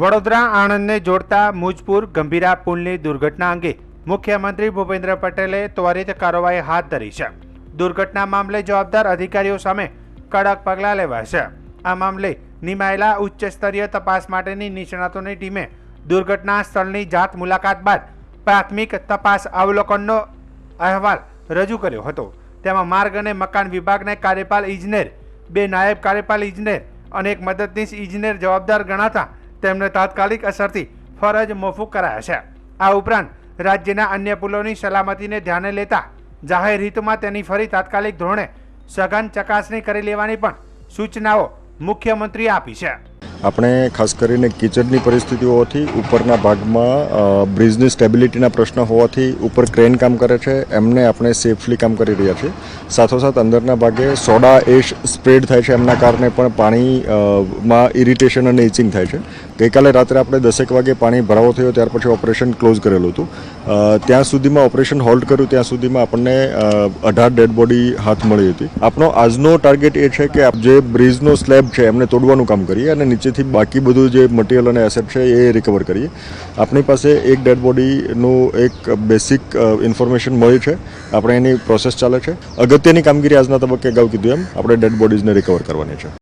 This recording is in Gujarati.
વડોદરા આણંદને જોડતા મુજપુર, ગંભીરા પુલની દુર્ઘટના અંગે મુખ્યમંત્રી ભૂપેન્દ્ર પટેલે ત્વરિત કાર્યવાહી હાથ ધરી છે. દુર્ઘટના મામલે જવાબદાર અધિકારીઓ સામે કડક પગલાં લેવાશે. આ મામલે નિમાયેલા ઉચ્ચ સ્તરીય તપાસ માટેની નિષ્ણાતોની ટીમે દુર્ઘટના સ્થળની જાત મુલાકાત બાદ પ્રાથમિક તપાસ અવલોકનનો અહેવાલ રજૂ કર્યો હતો. તેમાં માર્ગ અને મકાન વિભાગને કાર્યપાલ ઇજનેર, બે નાયબ કાર્યપાલ ઇજનેર અને એક મદદનીશ ઇજનેર જવાબદાર ગણાતા તેમને તાત્કાલિક અસરથી ફરજ મોફૂક કરાયા છે. આ ઉપરાંત રાજ્યના અન્ય પુલોની સલામતીને ધ્યાને લેતા જાહેર હિતમાં તેની ફરી તાત્કાલિક ધોરણે સઘન ચકાસણી કરી લેવાની પણ સૂચનાઓ મુખ્યમંત્રીએ આપી છે. આપણે ખાસ કરીને કિચડની પરિસ્થિતિઓથી ઉપરના ભાગમાં બ્રિજની સ્ટેબિલિટીના પ્રશ્ન હોવાથી ઉપર ક્રેન કામ કરે છે. એમને આપણે સેફલી કામ કરી રહ્યા છીએ. સાથોસાથ અંદરના ભાગે સોડા એશ સ્પ્રેડ થાય છે. એમના કારણે પણ પાણી માં ઇરિટેશન અને ઇચિંગ થાય છે. ગઈકાલે રાત્રે આપણે દસેક વાગે પાણી ભરાવો થયો, ત્યાર પછી ઓપરેશન ક્લોઝ કરેલું હતું. ત્યાં સુધીમાં ઓપરેશન હોલ્ડ કર્યું. ત્યાં સુધીમાં આપણને અઢાર ડેડ બોડી હાથ મળી હતી. આપણો આજનો ટાર્ગેટ એ છે કે જે બ્રિજનો સ્લેબ છે, એમને તોડવાનું કામ કરીએ અને નીચેથી બાકી બધું જે મટીરિયલ અને એસેટ છે એ રિકવર કરીએ. આપણી પાસે એક ડેડ બોડીનું એક બેસિક ઇન્ફોર્મેશન મળી છે. આપણે એની પ્રોસેસ ચાલે છે. અગત્યની કામગીરી આજના તબક્કે અગાઉ કીધું એમ. આપણે ડેડ બોડીઝને રિકવર કરવાની છે.